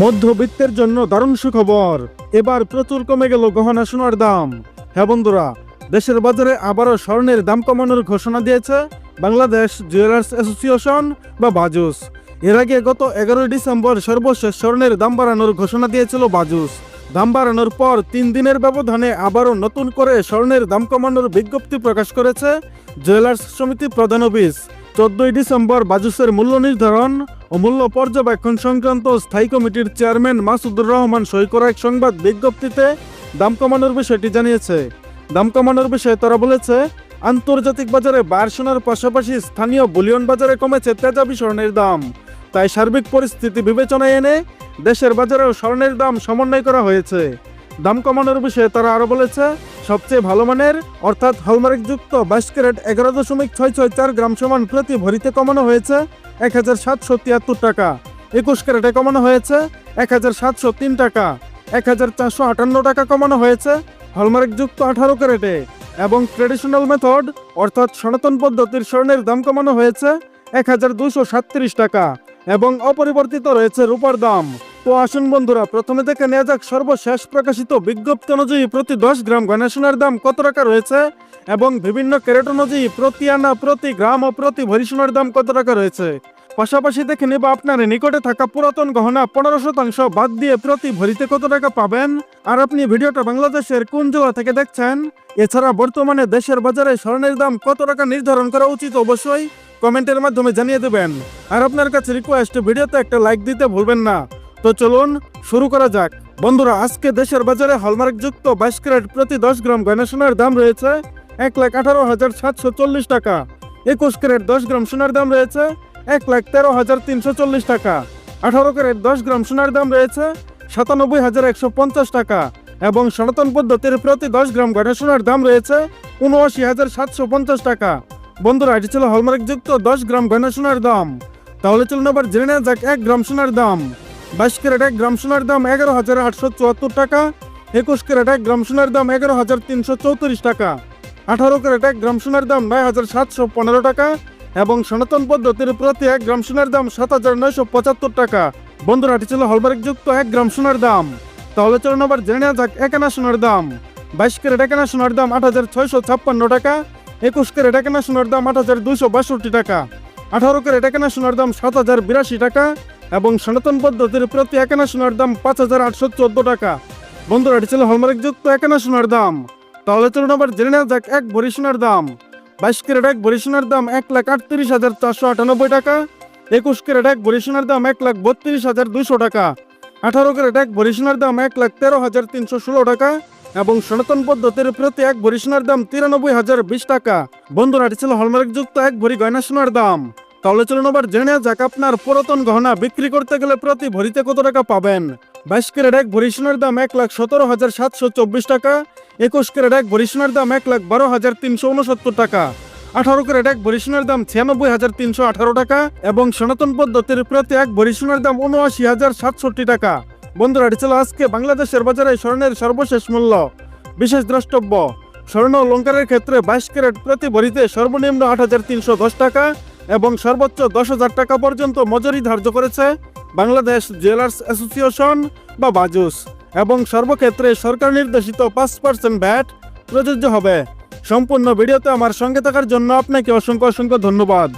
মধ্যবিত্তের জন্য দারুণ সুখবর। এবার প্রচুর কমে গেল গহনা সোনার দাম। হ্যাঁ বন্ধুরা, দেশের বাজারে আবারও স্বর্ণের দাম কমানোর ঘোষণা দিয়েছে বাংলাদেশ জুয়েলার্স অ্যাসোসিয়েশন বা বাজুস। এর আগে গত এগারোই ডিসেম্বর সর্বশেষ স্বর্ণের দাম বাড়ানোর ঘোষণা দিয়েছিল বাজুস। দাম বাড়ানোর পর তিন দিনের ব্যবধানে আবারও নতুন করে স্বর্ণের দাম কমানোর বিজ্ঞপ্তি প্রকাশ করেছে জুয়েলার্স সমিতি প্রধান অফিস। চোদ্দই ডিসেম্বর বাজুসের মূল্য নির্ধারণ ও মূল্য পর্যবেক্ষণ সংক্রান্ত স্থায়ী কমিটির চেয়ারম্যান মাসুদুর রহমান সই করা এক সংবাদ বিজ্ঞপ্তিতে দাম কমানোর বিষয়টি জানিয়েছে। দাম কমানোর বিষয়ে তারা বলেছে, আন্তর্জাতিক বাজারে বার সোনার পাশাপাশি স্থানীয় বুলিয়ন বাজারে কমেছে তেজাবি স্বর্ণের দাম। তাই সার্বিক পরিস্থিতি বিবেচনায় এনে দেশের বাজারেও স্বর্ণের দাম সমন্বয় করা হয়েছে। দাম কমানোর বিষয়ে তারা আরও বলেছে সবচেয়ে ভালো মানের, অর্থাৎ হলমার্কযুক্ত বাইশ ক্যারেট এগারো দশমিক ছয় ছয় চার গ্রাম সমান প্রতি ভরিতে কমানো হয়েছে এক হাজার সাতশো তিয়াত্তর টাকা। একুশ ক্যারেটে কমানো হয়েছে এক হাজার সাতশো তিন টাকা। এক হাজার চারশো আটান্ন টাকা কমানো হয়েছে হলমার্কযুক্ত আঠারো ক্যারেটে। এবং ট্রেডিশনাল মেথড, অর্থাৎ সনাতন পদ্ধতির স্বর্ণের দাম কমানো হয়েছে এক হাজার দুশো সাতত্রিশ টাকা। এবং অপরিবর্তিত রয়েছে রূপার দাম। তো আসুন বন্ধুরা, প্রথমে দেখে নেওয়া যাক সর্বশেষ প্রকাশিত বিজ্ঞপ্তি অনুযায়ী প্রতি দশ গ্রাম গয়না সোনার দাম কত টাকা রয়েছে এবং বিভিন্ন ক্যারেট অনুযায়ী প্রতি আনা, প্রতি গ্রাম ও প্রতি ভরি সোনার দাম কত টাকা রয়েছে? পাশাপাশি দেখে নেব আপনার নিকটে থাকা পুরাতন গহনা পনেরো শতাংশ বাদ দিয়ে প্রতি ভরিতে কত টাকা পাবেন? আর আপনি ভিডিওটা বাংলাদেশের কোন জেলা থেকে দেখছেন? এছাড়া বর্তমানে দেশের বাজারে স্বর্ণের দাম কত টাকা নির্ধারণ করা উচিত অবশ্যই কমেন্টের মাধ্যমে জানিয়ে দেবেন। আর আপনার কাছে রিকোয়েস্ট ভিডিওতে একটা লাইক দিতে ভুলবেন না। তো চলুন, শুরু করা যাক। বন্ধুরা, আজকে দেশের বাজারে হলমার্কযুক্ত বাইশ ক্যারেট প্রতি দশ গ্রাম গয়না সোনার দাম রয়েছে এক লাখ আঠারো হাজার সাতশো চল্লিশ টাকা। একুশ ক্যারেট দশ গ্রাম সোনার দাম রয়েছে এক লাখ তেরো হাজার তিনশো চল্লিশ টাকা। আঠারো ক্যারেট দশ গ্রাম সোনার দাম রয়েছে সাতানব্বই হাজার একশো পঞ্চাশ টাকা এবং সনাতন পদ্ধতির প্রতি দশ গ্রাম গয়না সোনার দাম রয়েছে উনআশি হাজার সাতশো পঞ্চাশ টাকা। বন্ধুরা, এটি ছিল হলমার্কযুক্ত দশ গ্রাম গয়না সোনার দাম। তাহলে চলুন আবার জেনে নেওয়া যাক এক গ্রাম সোনার দাম। বাইশ ক্যারেট এক গ্রাম সোনার দাম এগারো হাজার আটশো চুয়াত্তর টাকা, একুশ ক্যারেট এক গ্রাম সোনার দাম এগারো হাজার তিনশো চৌত্রিশ টাকা, আঠারো ক্যারেট এক গ্রাম সোনার দাম নয় হাজার সাতশো পনেরো টাকা এবং সনাতন পদ্ধতির প্রতি এক গ্রাম সোনার দাম সাত হাজার নয়শো পঁচাত্তর টাকা। বন্ধুরা, এটি ছিল হলমার্কযুক্ত এক গ্রাম সোনার দাম। তাহলে চলুন আবার জেনে নেওয়া যাক এক আনা সোনার দাম। বাইশ ক্যারেট এক আনা সোনার দাম আট হাজার ছয়শো ছাপ্পান্ন টাকা, একুশ ক্যারেট এক আনা সোনার দাম আট হাজার দুশো বাষট্টি টাকা, আঠারো ক্যারেট এক আনা সোনার দাম সাত হাজার বিরাশি টাকা এবং সনাতন পদ্ধতির প্রতি এক আনা সোনার দাম পাঁচ হাজার আটশো চোদ্দ টাকা। বন্ধুরা, এটি ছিল হলমার্কযুক্ত এক আনা সোনার দাম। তাহলে চলুন আবার জেনে নেওয়া যাক এক ভরি সোনার দাম। বাইশ ক্যারেট এক ভরি সোনার দাম এক লাখ আটত্রিশ হাজার চারশো আটানব্বই টাকা। একুশ ক্যারেট এক ভরি সোনার দাম এক লাখ বত্রিশ হাজার দুশো টাকা। আঠারো ক্যারেট এক ভরি সোনার দাম এক লাখ তেরো হাজার তিনশো ষোলো টাকা। এবং সনাতন পদ্ধতির প্রতি এক ভরি সোনার দাম তিরানব্বই হাজার বিশ টাকা। বন্ধুরা, এটি ছিল হলমার্কযুক্ত এক ভরি গয়না সোনার দাম। তাহলে চলুন আবার জেনে যাক আপনার পুরাতন গহনা বিক্রি করতে গেলে প্রতি ভরিতে কত টাকা পাবেন? বাইশ ক্যারেট এক ভরি সোনার দাম এক লাখ সতেরো হাজার সাতশো চব্বিশ টাকা, একুশ ক্যারেট এক ভরি সোনার দাম এক লাখ বারো হাজার তিনশো উনসত্তর টাকা, আঠারো ক্যারেট এক ভরি সোনার দাম ছিয়ানব্বই হাজার তিনশো আঠারো টাকা এবং সনাতন পদ্ধতির প্রতি এক ভরি সোনার দাম উনআশি হাজার সাতষট্টি টাকা। বন্ধুরা, এটি ছিল আজকে বাংলাদেশের বাজারে স্বর্ণের সর্বশেষ মূল্য। বিশেষ দ্রষ্টব্য, স্বর্ণ অলঙ্কারের ক্ষেত্রে বাইশ ক্যারেট প্রতি ভরিতে সর্বনিম্ন আট হাজার তিনশো দশ টাকা এবং সর্বোচ্চ দশ হাজার টাকা পর্যন্ত মজুরি ধার্য করেছে বাংলাদেশ জুয়েলার্স অ্যাসোসিয়েশন বা বাজুস। এবং সর্বক্ষেত্রে সরকার নির্দেশিত পাঁচ পার্সেন্ট ব্যাট প্রযোজ্য হবে। সম্পূর্ণ ভিডিওতে আমার সঙ্গে থাকার জন্য আপনাকে অসংখ্য অসংখ্য ধন্যবাদ।